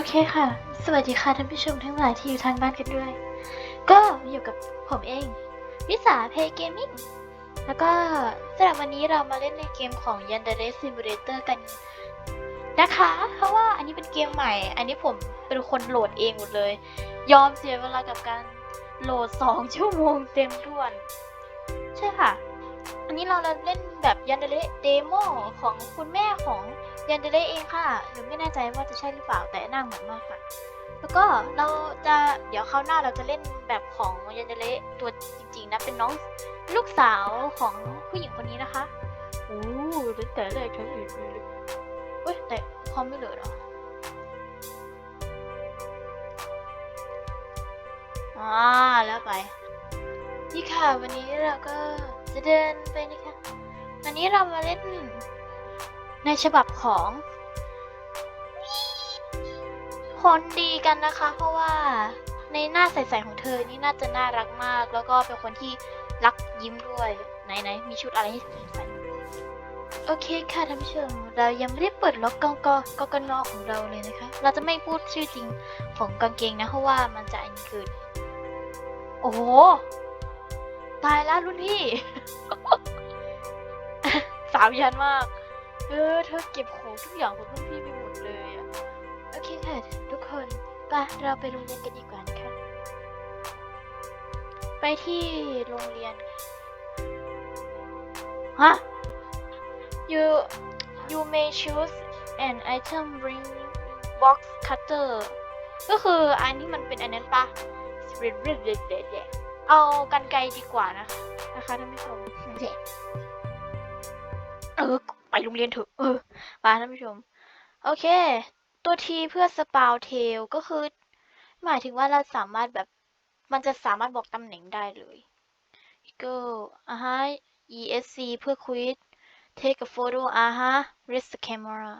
อเคค่ะ สวัสดีค่ะท่านผู้ชมทั้งหลายที่อยู่ทางบ้านกันด้วย ก็อยู่กับผมเอง วิสาเพย์เกมมิ่ง แล้วก็สำหรับวันนี้เรามาเล่นในเกมของ Yandere Simulator กันนะคะ เพราะว่าอันนี้เป็นเกมใหม่ อันนี้ผมเป็นคนโหลดเองหมดเลย ยอมเสียเวลากับการโหลด 2 ชั่วโมงเต็มท้วน ใช่ค่ะ อันนี้เราเล่นแบบยันเดเ e เดโมของคุณแม่ของยันเดเ e เองค่ะหรือไม่แน่ใจว่าจะใช่หรือเปล่าแต่น้าเหมือนมากค่ะ แล้วก็เราจะเดี๋ยวคราวหน้าเราจะเล่นแบบของยันเดเ e ตัวจริงๆนะเป็นน้องลูกสาวของผู้หญิงคนนี้นะคะโอ้ตั้งแต่แรกฉันเห็นเลยเว้ยแต่คอมไม่เหลือหรออ่าแล้วไปนี่ค่ะวันนี้เราก็ จะเดินไปนะคะ วันนี้เรามาเล่นในฉบับของคนดีกันนะคะ เพราะว่าในหน้าใสๆของเธอนี่น่าจะน่ารักมาก แล้วก็เป็นคนที่รักยิ้มด้วยไหนๆมีชุดอะไรให้ใส่โอเคค่ะท่านผู้ชมเรายังไม่ได้เปิดล็อกกองกกกนอของเราเลยนะคะ เราจะไม่พูดชื่อจริงของกางเกงนะเพราะว่ามันจะอันนี้เกินโอ้โห ตายแล้วรุ่นพี่ สาวยันมาก เออ เธอเก็บของทุกอย่างของรุ่นพี่ไปหมดเลยอะโอเคค่ะทุกคนไปเราไปโรงเรียนกันดีกว่านะคะ ไปที่โรงเรียน ฮะ you you may choose an item ring box cutter ก็คืออันนี้มันเป็นอันนั้นปะเอากันไกลดีกว่านะคะนะคะท่านผู้ชมเออ ไปโรงเรียนเถอะ เออไปท่านผู้ชม โอเค ตัวทีเพื่อสปาวเทลก็คือ หมายถึงว่าเราสามารถแบบ มันจะสามารถบอกตำแหน่งได้เลยก็อ่าฮะ ESC เพื่อ quit take a photo อ่าฮะ rest the camera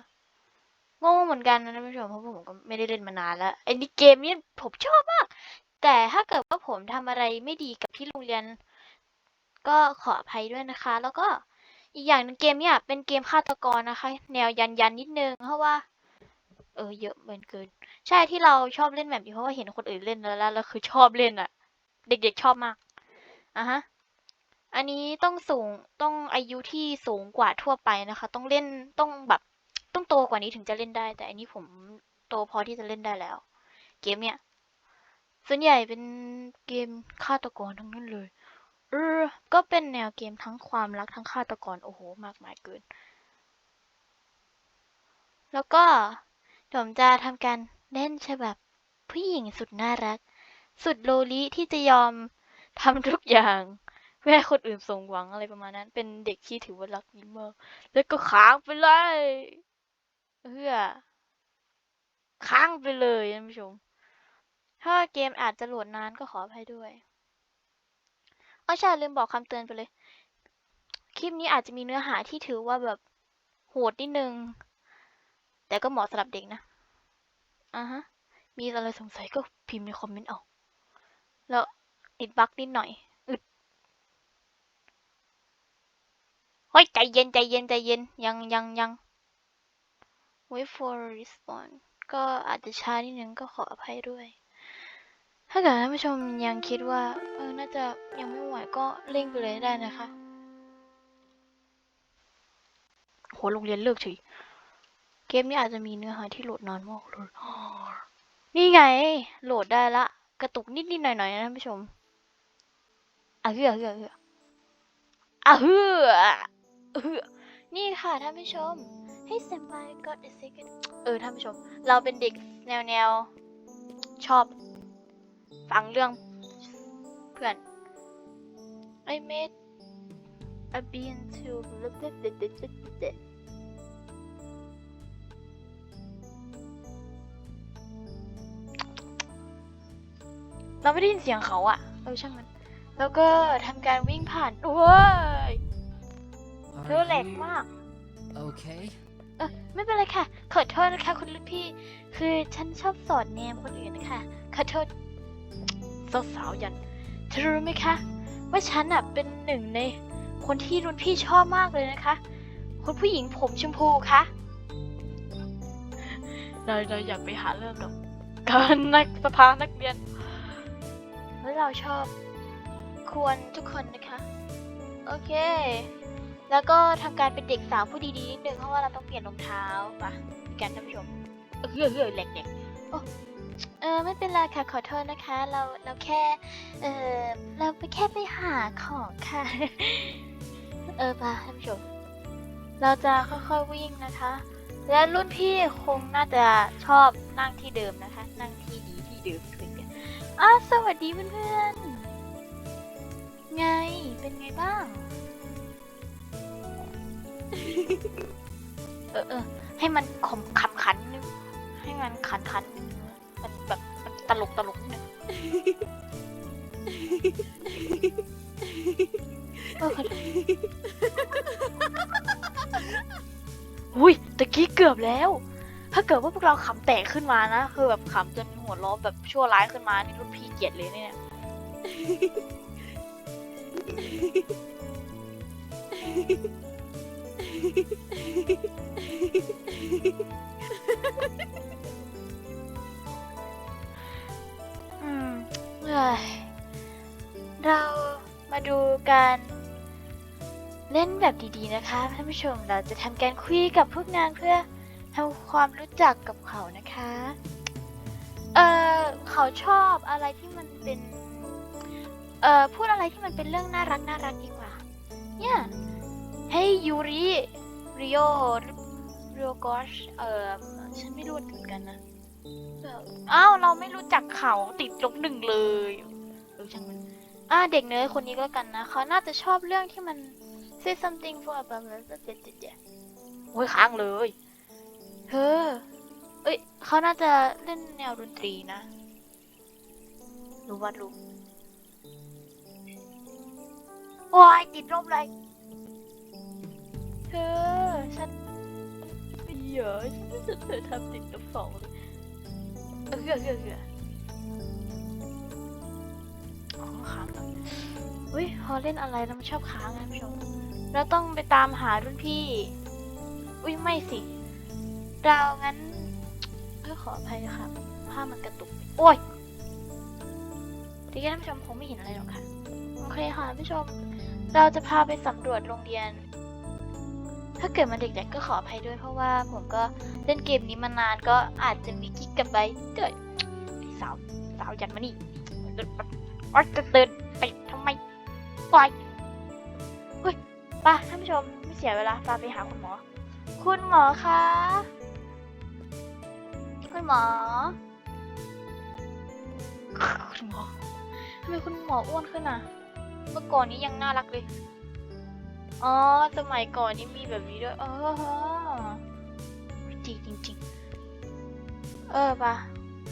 งงเหมือนกันนะท่านผู้ชมเพราะผมก็ไม่ได้เล่นมานานแล้วไอ้นี่เกมนี้ผมชอบมาก แต่ถ้าเกิดว่าผมทำอะไรไม่ดีกับที่โรงเรียน ก็ขออภัยด้วยนะคะ แล้วก็อีกอย่างหนึงเกมเนี่ยเป็นเกมฆาตกรนะคะ แนวยันยันนิดนึงเพราะว่า เออเยอะเหมือนเกิน ใช่ที่เราชอบเล่นแบบนี้เพราะว่าเห็นคนอื่นเล่นแล้วแล้วเราคือชอบเล่นอะเด็กๆชอบมากอะฮะอันนี้ต้องสูงต้องอายุที่สูงกว่าทั่วไปนะคะ ต้องเล่นต้องแบบต้องโตกว่านี้ถึงจะเล่นได้ แต่อันนี้ผมโตพอที่จะเล่นได้แล้ว เกมเนี่ย ส่วนใหญ่เป็นเกมฆาตกรทั้งนั้นเลย เออ ก็เป็นแนวเกมทั้งความรักทั้งฆาตกร โอ้โห มากมายเกิน แล้วก็ผมจะทำการเล่นฉบับผู้หญิงสุดน่ารัก สุดโลลิที่จะยอมทำทุกอย่างเพื่อคนอื่นสมหวังอะไรประมาณนั้น เป็นเด็กที่ถือว่ารักยิ้มมากแล้วก็ค้างไปเลยเพื่อค้างไปเลยท่านผู้ชม ถ้าเกมอาจจะโหลดนานก็ขออภัยด้วยอ้อใช่ลืมบอกคำเตือนไปเลย คลิปนี้อาจจะมีเนื้อหาที่ถือว่าแบบโหดนิดนึง แต่ก็เหมาะสำหรับเด็กนะอ่าฮะ มีอะไรสงสัยก็พิมพ์ในคอมเมนต์เอาแล้วติดบั๊กนิดหน่อยอึดเฮ้ย ใจเย็นใจเย็นใจเย็น ยังยังยัง wait for response ก็อาจจะช้านิดนึงก็ขออภัยด้วย ถ้าเกิดท่านผู้ชมยังคิดว่าเออน่าจะยังไม่ไหวก็เร่งไปเลยได้นะคะโหโรงเรียนเลิกเฉยเกมนี้อาจจะมีเนื้อหาที่โหลดนานมากเลยนี่ไง โหลดได้ละ กระตุกนิดนิดหน่อยหน่อยนะท่านผู้ชมอะเฮือเฮือเฮืออะเฮือเฮือนี่ค่ะท่านผู้ชม ให้เซมไ i got a second เออท่านผู้ชม เราเป็นเด็กแนวแนวชอบ ฟังเรื่องเพื่อน I made a bean to เราไม่ได้ยินเสียงเขาอะเออช่างมัน แล้วก็ทำการวิ่งผ่านโอ้ยเธอ Are แหลกมาก Okay. เออไม่เป็นไรค่ะ ขอโทษนะคะ คุณรุ่นพี่ คือฉันชอบสอนแนมคนอื่นนะคะ ขอโทษ สาวสาวๆยันเธอรู้ไหมคะ ว่าฉันอะเป็นหนึ่งในคนที่รุ่นพี่ชอบมากเลยนะคะ คนผู้หญิงผมชมพูคะเราเราอยากไปหาเรื่องหรอกการนักสภานักเรียน แล้วเราชอบควรทุกคนนะคะ โอเค แล้วก็ทำการเป็นเด็กสาวผู้ดีๆนิดนึงเพราะว่าเราต้องเปลี่ยนรองเท้าปะกันท่านผู้ชมเออเออเออเหล็กเหล็กโอ้ เออไม่เป็นไรค่ะขอโทษนะคะ เราเราแค่เออเราไปแค่ไปหาของค่ะ เออปะท่านผู้ชมเราจะค่อยๆวิ่งนะคะ และรุ่นพี่คงน่าจะชอบนั่งที่เดิมนะคะ นั่งที่ดีที่เดิมคุยกันอ้าสวัสดีเพื่อนๆ ไงเป็นไงบ้าง เออเออให้มันขมขันขันนึงให้มันขันขันนึง มันแบบมันตลกตลกนิดนึงเออขอโทษอุ้ยตะกี้เกือบแล้ว ถ้าเกิดว่าพวกเราขำแตกขึ้นมานะ คือแบบขำจนหัวล้อแบบชั่วร้ายขึ้นมานี่รุ่นพี่เกลียดเลยเนี่ย อืมเอ้ยเรามาดูการเล่นแบบดีๆนะคะท่านผู้ชมเราจะทำการคุยกับพวกนางเพื่อทำความรู้จักกับเขานะคะ เออเขาชอบอะไรที่มันเป็น เออพูดอะไรที่มันเป็นเรื่องน่ารักน่ารักดีกว่า เนี่ย ให้ยูริริโอริโอกอชเออฉันไม่รู้เหมือนกันนะ อ้าวเราไม่รู้จักเขาติดลบหนึ่งเลยเออช่างมันอ่าเด็กเนื้อคนนี้ก็แล้วกันนะเขาน่าจะชอบเรื่องที่มัน say something for a b a b l a เจ็ดเจ็ดเจ็ดโอ้ยค้างเลยเธอเอ้ยเขาน่าจะเล่นแนวดนตรีนะรู้ว่ารู้โอ้ยติดลบเลยเธอฉันไม่เหยอะฉันเธอทำติดลบสองเลย เออเออเออเอออ๋อค้างแล้วอุ้ยพอเล่นอะไรแล้วมันชอบค้างนะผู้ชมเราต้องไปตามหารุ่นพี่ อุ้ยไม่สิ เรางั้นเออขออภัยค่ะภามันกระตุก โอ้ยทีนี้ท่านผู้ชมคงไม่เห็นอะไรหรอกค่ะ โอเคค่ะท่านผู้ชม เราจะพาไปสำรวจโรงเรียน ถ้าเกิดมาเด็กๆก็ขออภัยด้วยเพราะว่าผมก็เล่นเกมนี้มานานก็อาจจะมีกิ๊กกับใบเกิดสาวสาวยันมานี่อ๋อจะเดินไปทำไมปล่อยเฮ้ยไป่ะท่านผู้ชมไม่เสียเวลาพาไปหาคุณหมอ คุณหมอคะคุณหมอ คุณหมอทำไมคุณหมออ้วนขึ้นอะ เมื่อก่อนนี้ยังน่ารักเลย อ๋อ สมัยก่อนนี่มีแบบนี้ด้วยอ๋อจริงจริงเออปะ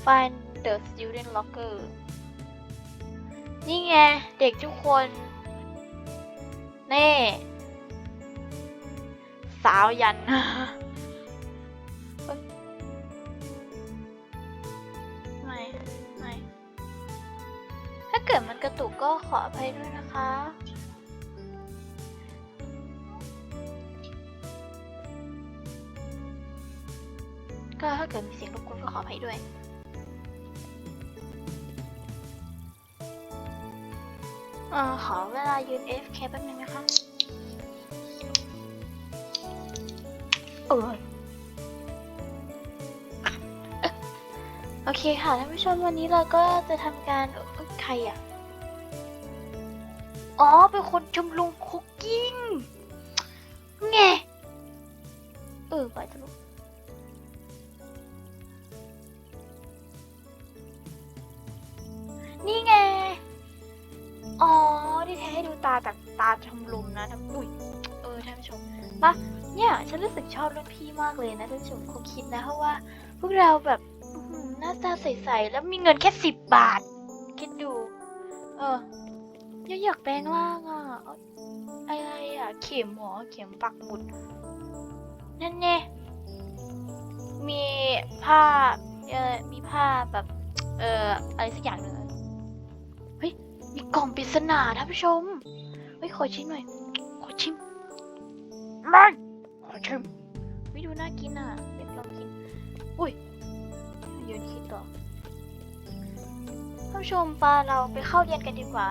find the student locker นี่ไง เด็กทุกคนเน่ สาวยันไม่ไม่ถ้าเกิดมันกระตุกก็ขออภัยด้วยนะคะ ก็ถ้าเกิดมีเสียงรบกวนก็ขออภัยด้วยเอ่อขอเวลายืน AFK แป๊บนึงนะคะเออโอเคค่ะท่านผู้ชมวันนี้เราก็จะทำการใครอะ อ๋อ เป็นคนชมรม คิดนะเพราะว่า พวกเราแบบหน้าตาใสๆแล้วมีเงินแค่สิบบาท คิดดู เออยังอยากแปลงร่างอะอะไรอะ เข็มหมอเข็มปักหมุด นั่นไงมีผ้าเออมีผ้าแบบ เอออะไรสักอย่างหนึ่งเฮ้ย มีกล่องปริศนาท่านผู้ชม เฮ้ย ขอชิมหน่อย ขอชิมไม่ขอชิมวิดูน่ากินอะ อุ้ยโยนคิดต่อท่านผู้ชมปาเราไปเข้าเรียนกันดีกว่า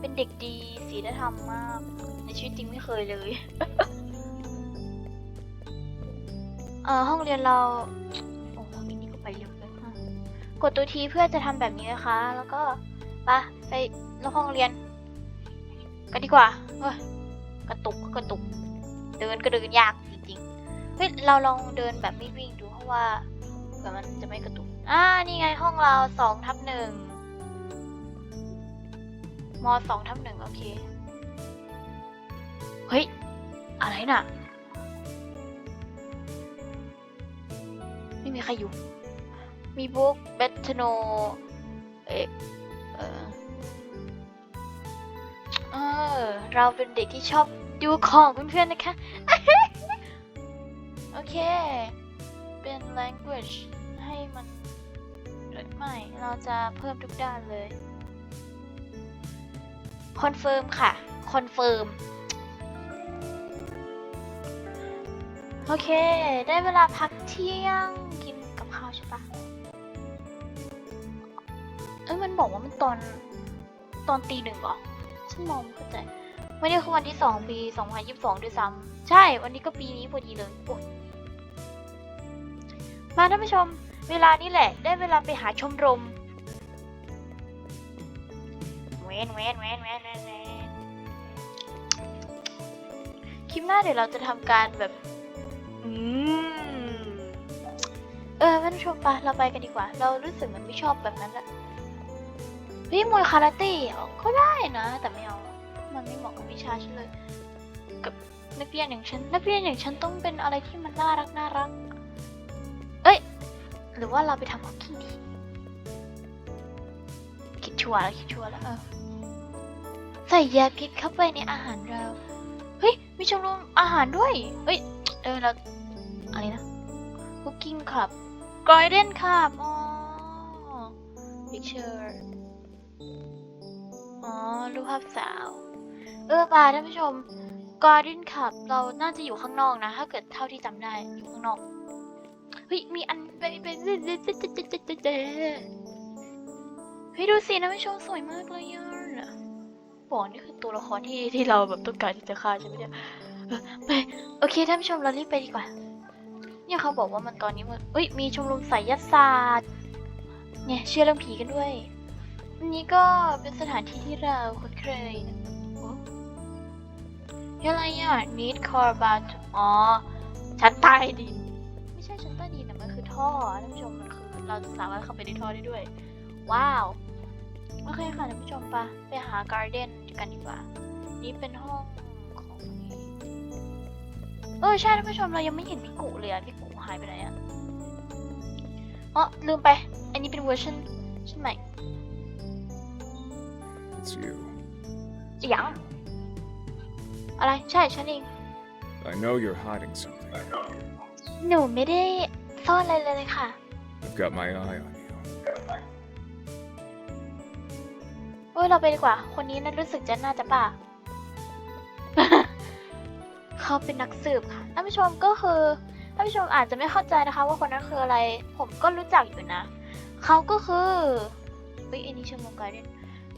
เป็นเด็กดีศีลธรรมมาก ในชีวิตจริงไม่เคยเลย เออห้องเรียนเรา โอ้โหมินี่ก็ไปเร็วเลยค่ะกดตัวทีเพื่อจะทำแบบนี้นะคะ แล้วก็ปะไปนอกห้องเรียน กันดีกว่าเฮ้ยกระตุกก็กระตุก เดินก็เดินยากจริงๆเฮ้ยเราลองเดินแบบไม่วิ่งดูเพราะว่า เผื่อมันจะไม่กระตุก อ่า นี่ไงห้องเราสองทับหนึ่งมสองทับหนึ่งโอเค เฮ้ย อะไรน่ะ ไม่มีใครอยู่ มีบุ๊กเบทโน เอะเออเออ เราเป็นเด็กที่ชอบดูของเพื่อนๆนะคะ โอเค เป็น language ให้มันเอ้ยไม่ เราจะเพิ่มทุกด้านเลย confirm ค่ะ confirm โอเค ได้เวลาพักเที่ยงกินกับข้าวใช่ปะเอ้ยมันบอกว่ามันตอนตอนตีหนึ่งเหรอฉันมองไม่เข้าใจวันนี้คือวันที่สองปีสองพันยี่สิบสองด้วยซ้ำใช่ วันนี้ก็ปีนี้พอดีเลยโอ๊ย มาท่านผู้ชม เวลานี้แหละ ได้เวลาไปหาชมรม เวนเวนเวนเวนเวนเวนคลิปหน้าเดี๋ยวเราจะทำการแบบ อืม เออท่านผู้ชมปะเราไปกันดีกว่า เรารู้สึกเหมันไม่ชอบแบบนั้นแหละเฮ้ยมวยคาราเต้เหรอก็ได้นะ แต่ไม่เอา มันไม่เหมาะกับวิชาฉันเลย กับนักเรียนอย่างฉัน นักเรียนอย่างฉันต้องเป็นอะไรที่มันน่ารักน่ารักเอ้ย หรือว่าเราไปทำคุกกี้ดีคิดชัวร์แล้วคิดชัวร์แล้วเออใส่ยาพิษเข้าไปในอาหารเรา เฮ้ย มีชมรมอาหารด้วยเฮ้ย เออเราอะไรนะ Cooking Club Garden Club อ๋อ Picture อ๋อ รูปภาพสาว เออป่าท่านผู้ชม Garden Club เราน่าจะอยู่ข้างนอกนะ ถ้าเกิดเท่าที่จำได้ อยู่ข้างนอก เฮ้ยมีอันไปไปไปเฮ้ยดูสินะผู้ชมสวยมากเลยอะบอกนี่คือตัวละครที่ที่เราแบบต้องการที่จะฆ่าใช่ไหมเนี่ยไปโอเคท่านผู้ชมเรารีบไปดีกว่า เนี่ยเขาบอกว่ามันตอนนี้มันเอ้ยมีชมรมไสยศาสตร์ เนี่ยเชื่อเรื่องผีกันด้วยอันนี้ก็เป็นสถานที่ที่เราคุ้นเคยนะโอ้เฮ้ยอะไรอะ need car bat อ๋อชั้นใต้ดิน ช่ชั้นใต้ดินนะมันคือท่อท่านผู้ชมมันคือเราสามารถเข้าไปในท่อได้ด้วย ว้าวโอเคค่ะท่านผู้ชมปะไปหาการ์เด้นกันดีกว่า นี่เป็นห้องของนี่เออใช่ท่านผู้ชมเรายังไม่เห็นพี่กุเลยอะพี่กุหายไปไหนอะอ๋อลืมไป อันนี้เป็นเวอร์ชันชันใหม่ It's you. จะยังอะไรใช่ฉันเอง I know you're hiding something. หนูไม่ได้ซ่อนอะไรเลยค่ะ I've got my eye on you. เอ้ยเราไปดีกว่า คนนี้นั้นรู้สึกจะน่าจะบ้าเขาเป็นนักสืบค่ะท่านผู้ชมก็คือท่านผู้ชมอาจจะไม่เข้าใจนะคะ ว่าคนนั้นคืออะไร ผมก็รู้จักอยู่นะ เขาก็คือเฮ้ยอันนี้ชื่อมงการเดน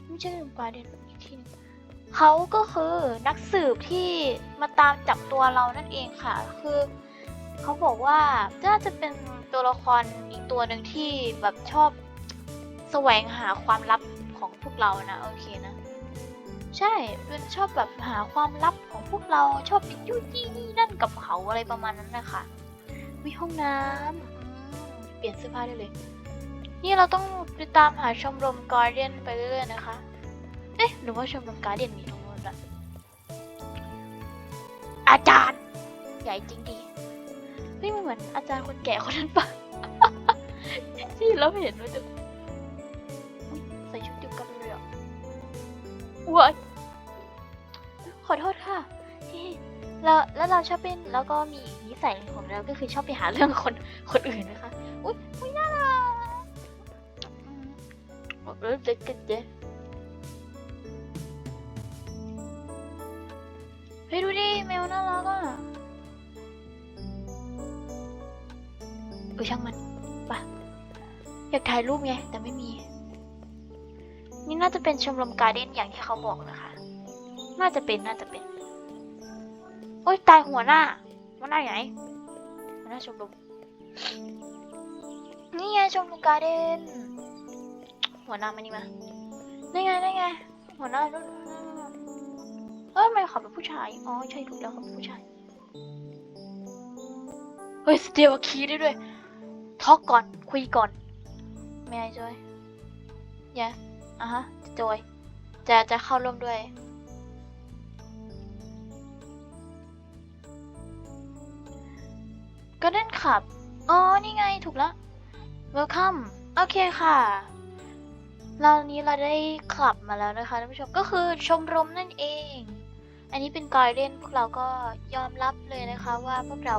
ไม่ใช่มงการเดนอีกทีหนึงเขาก็คือนักสืบที่มาตามจับตัวเรานั่นเองค่ะ คือ เขาบอกว่าน่าจะเป็นตัวละครอีกตัวหนึ่งที่แบบชอบแสวงหาความลับของพวกเรานะโอเคนะ ใช่เป็นชอบแบบหาความลับของพวกเราชอบไปยุ่ยี่นี่นั่นกับเขาอะไรประมาณนั้นนะคะมีห้องน้ำเปลี่ยนเสื้อผ้าได้เลย นี่เราต้องไปตามหาชมรมการเดียนไปเรื่อยๆนะคะ เอ๊ะหรือว่าชมรมการเดียนมีตรงนู้นละอาจารย์ใหญ่จริงดี เฮ้ยมันเหมือนอาจารย์คนแก่คนนั้นปะที่เราเห็นว่าจะใส่ชุดเดียวกันเลยอะว้ายขอโทษค่ะที่แล้วแล้วเราชอบเป็นแล้วก็มีอีกนิสัยของเราก็คือชอบไปหาเรื่องคนคนอื่นนะคะ อุ้ยอุ้ยน่ารักอืมบอกเลยเด็กกันเจ๊ ออช่างมันไปะอยากถ่ายรูปไง แต่ไม่มี นี่น่าจะเป็นชมรมการ์เด้นอย่างที่เขาบอกนะคะ น่าจะเป็นน่าจะเป็น โอ๊ยตายหัวหน้าหัวหน้าอยู่ไหนหัวหน้าชมรมนี่ไงชมรมการ์เด้นหัวหน้ามานี่มานี่ไงนี่ไง หัวหน้านู่นเอ้ยทำไมเขาเป็นผู้ชาย อ๋อ ใช่ถูกแล้วเขาเป็นผู้ชาย เฮ้ยสเตลคีได้ด้วย ทอกก่อน คุยก่อน ไม่ไอ้จอย yes อะฮะจอยจะจะเข้าร่วมด้วย ก็เล่นขับ อ๋อ นี่ไงถูกแล้ว welcome โอเคค่ะเรานี้เราได้ขับมาแล้วนะคะท่านผู้ชมก็คือชมรมนั่นเอง อันนี้เป็นการเล่นพวกเราก็ยอมรับเลยนะคะว่าพวกเรา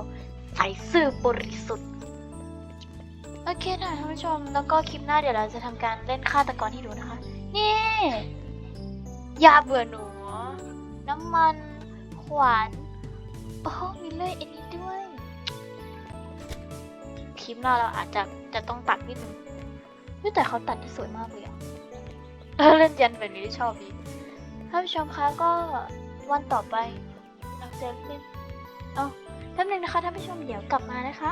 ใส่ซื่อบริสุทธิ์ โอเคนะท่านผู้ชม แล้วก็คลิปหน้าเดี๋ยวเราจะทำการเล่นฆาตกรให้ดูนะคะ นี่ยาเบื่อหนู น้ำมัน ขวาน โอ้โหมีเลื่อยอันนี้ด้วย คลิปหน้าเราอาจจะจะต้องตัดนิดนึงแต่เขาตัดได้สวยมากเลยอะเล่นยันแบบนี้ชอบดีท่านผู้ชมคะก็วันต่อไปเราจะเล่นเอาแป๊บนึงนะคะท่านผู้ชมเดี๋ยวกลับมานะคะ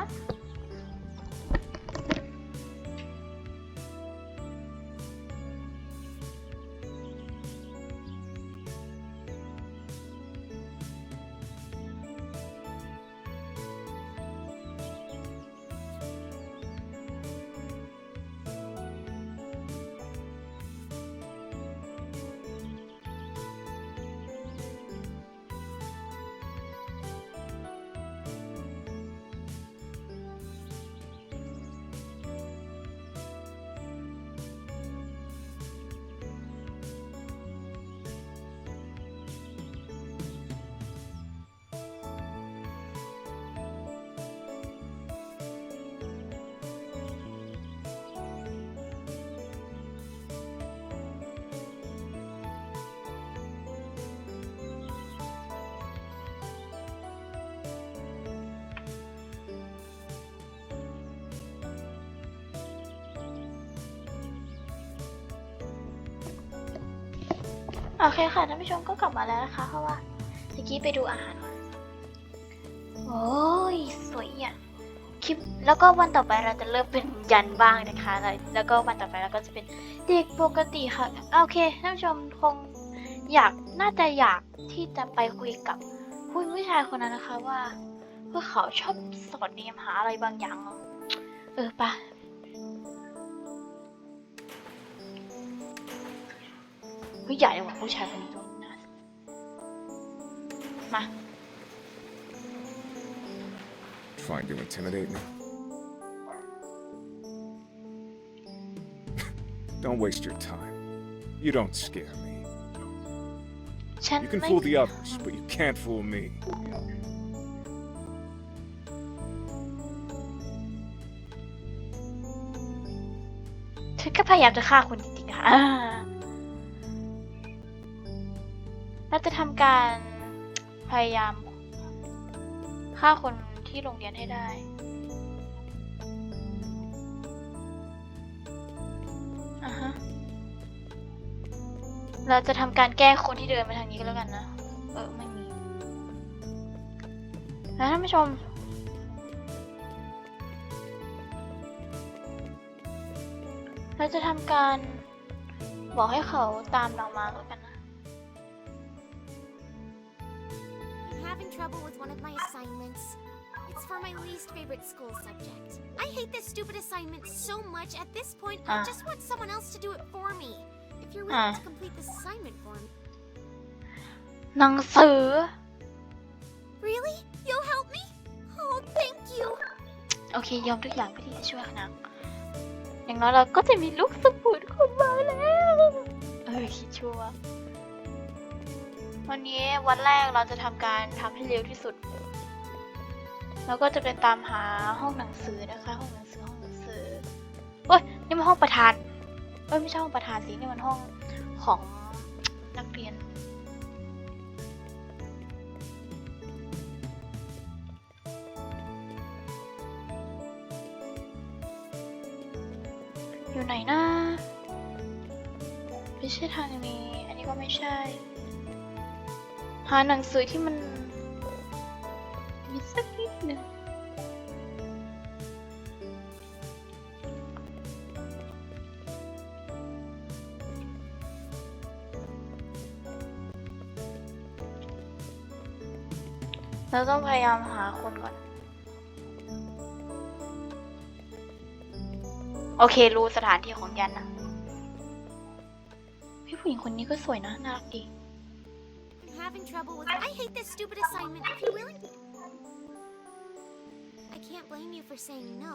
โอเคค่ะท่านผู้ชมก็กลับมาแล้วนะคะ เพราะว่าเมื่อกี้ไปดูอาหารมาโอ้ยสวยอะคลิปแล้วก็วันต่อไปเราจะเริ่มเป็นยันบ้างนะคะแล้วก็วันต่อไปเราก็จะเป็นเด็กปกติค่ะโอเคท่านผู้ชมคงอยากน่าจะอยากที่จะไปคุยกับผู้ผู้ชายคนนั้นนะคะว่าว่าเขาชอบสอนเนมหาอะไรบางอย่างเออปะ เฮ้ยใหญ่เลยว่ะผู้ชายคนนี้ตัวน่ามา Trying to intimidate me? don't waste your time. You don't scare me. ฉัน You can ไม่ fool the others, but you can't fool me. ฉันก็พยายามจะฆ่าคุณจริงๆค่ะอ่า เราจะทำการพยายามฆ่าคนที่โรงเรียนให้ได้อ่าฮะเราจะทำการแก้คนที่เดินมาทางนี้ก็แล้วกันนะ เออไม่มีแล้วท่านผู้ชมเราจะทำการบอกให้เขาตามเรามาแล้วกัน trouble with one of my assignments. It's for my least favorite school subject. I hate this stupid assignment so much. At this point, I Ah. just want someone else to do it for me. If you're willing Ah. to complete this assignment for me. หนังสือ Really? You'll help me? Oh, thank you. โอเค ยอมทุกอย่างเพื่อที่จะช่วยเขานะอย่างน้อยเราก็จะมีลูกสมุนคนมาแล้ว เออคิดชัวร์ วันนี้วันแรกเราจะทำการทำให้เร็วที่สุด แล้วก็จะไปตามหาห้องหนังสือนะคะ ห้องหนังสือห้องหนังสือโอ้ยนี่มันห้องประธานเอ้ยไม่ใช่ห้องประธานสินี่มันห้องของนักเรียน อยู่ไหนนะไม่ใช่ทางนี้ อันนี้ก็ไม่ใช่ หาหนังสือที่มัน มีสักนิดหนึ่งเราต้องพยายามหาคนก่อน โอเค รู้สถานที่ของยันนะ พี่ผู้หญิงคนนี้ก็สวยนะ น่ารักดี having trouble with. I hate this stupid assignment. If you really. I can't blame you for saying no.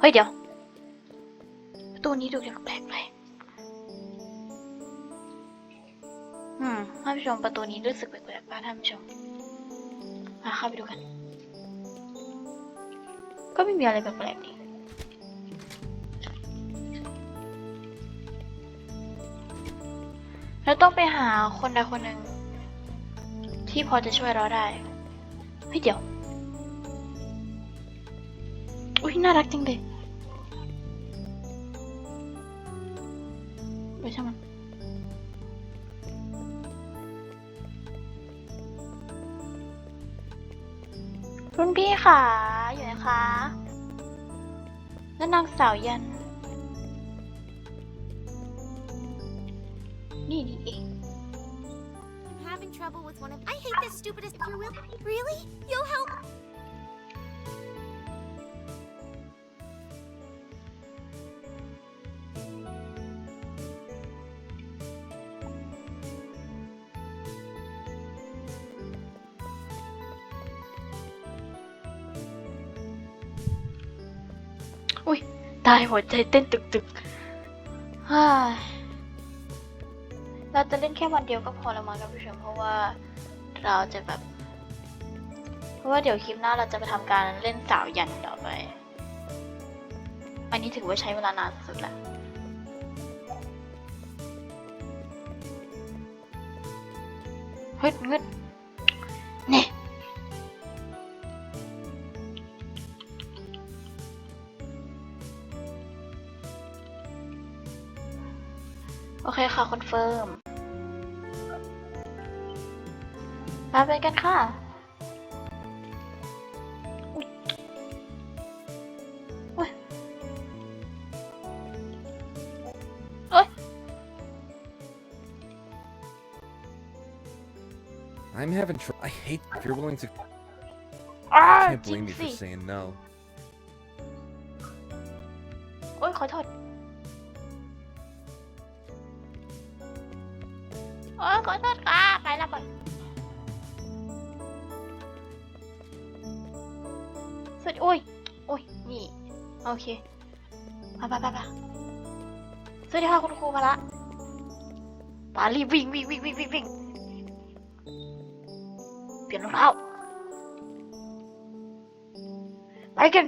เฮ้ยเดี๋ยวประตูนี้ดูแปลกๆเลยอืมท่านผู้ชมประตูนี้รู้สึกแปลกๆป่ะท่านผู้ชมมาเข้าไปดูกัน ก็ไม่มีอะไรแปลกๆดี เราต้องไปหาคนใดคนหนึ่งที่พอจะช่วยเราได้เฮ้ยเดี๋ยว อุ้ยน่ารักจริงเลยเดี๋ยวช่างมันรุ่นพี่ค่ะ อยู่ไหนคะแล้วนางสาวยัน stupid as you will. Really? You'll help. อุ้ยตายหัวใจเต้นตึกตึกๆฮ่าเราจะเล่นแค่วันเดียวก็พอแล้วมั้งท่านผู้ชมเพราะว่า เราจะแบบ เพราะว่าเดี๋ยวคลิปหน้าเราจะไปทำการเล่นสาวยันต่อไป อันนี้ถือว่าใช้เวลานานสุดละเฮ้ยเงึดเนี่ยโอเคค่ะคอนเฟิร์ม มาไปกันค่ะ อุ๊ยโอ๊ยโอ๊ย I'm having trouble. I hate if you're willing to. อ้า I can't จริง blame you สิ for saying no. โอ๊ย ขอโทษ อเคมาไปไปไปสวัสดีค่ะคุณครูมาละปารีบวิ่งวิ่งวิ่งวิ่งวิ่งวิ่งเปลี่ยนรองเท้าไปกัน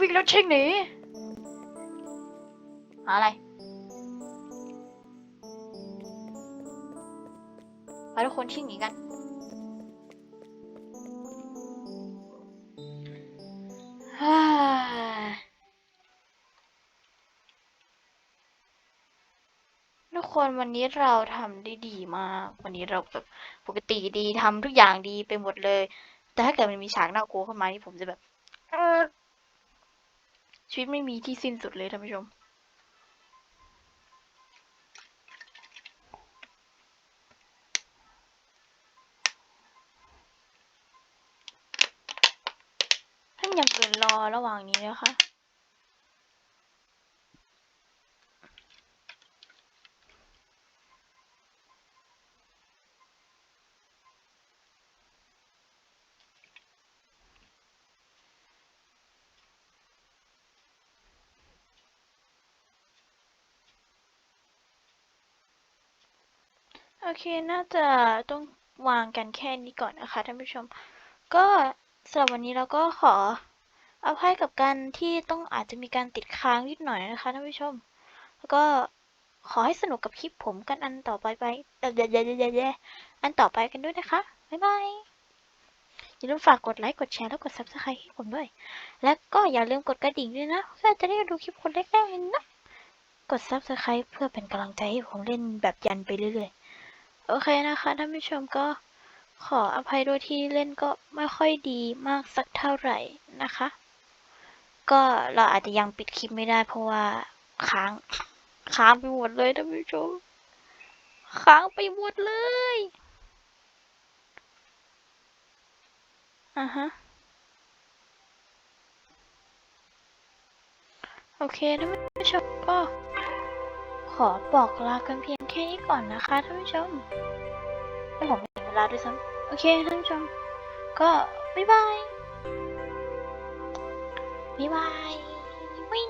วิ่งแล้วเชิงหนีหาอะไรไปทุกคนชิ่งหนีกัน คนวันนี้เราทำได้ดีมาก วันนี้เราแบบปกติดีทำทุกอย่างดีไปหมดเลย แต่ถ้าเกิดมันมีฉากน่ากลัวเข้ามานี่ผมจะแบบชีวิตไม่มีที่สิ้นสุดเลยท่านผู้ชมท่านอย่างอื่นรอระหว่างนี้นะคะ โอเค น่าจะต้องวางกันแค่นี้ก่อนนะคะท่านผู้ชม ก็สำหรับวันนี้เราก็ขออภัยกับการที่ต้องอาจจะมีการติดค้างนิดหน่อยนะคะท่านผู้ชม แล้วก็ขอให้สนุกกับคลิปผมกันอันต่อไปไปเอ่อเดี๋ยวๆๆๆอันต่อไปกันด้วยนะคะ บ๊ายบาย อย่าลืมฝากกดไลค์ กดแชร์ แล้วกด subscribe ให้ผมด้วย และก็อย่าลืมกดกระดิ่งด้วยนะ เพื่อจะได้ดูคลิปคนแรกๆเลยนะ กด subscribe เพื่อเป็นกำลังใจให้ผมเล่นแบบยันไปเรื่อยๆ โอเคนะคะท่านผู้ชมก็ขออภัยด้วยที่เล่นก็ไม่ค่อยดีมากสักเท่าไหร่นะคะ ก็เราอาจจะยังปิดคลิปไม่ได้เพราะว่าค้างค้างไปหมดเลยท่านผู้ชม ค้างไปหมดเลยอ่าฮะโอเคท่านผู้ชมก็ ขอบอกลากันเพียงแค่นี้ก่อนนะคะท่านผู้ชมให้ผมมีเวลาด้วยซ้ำโอเคท่านผู้ชม ก็บ๊ายบายบ๊ายบายวิง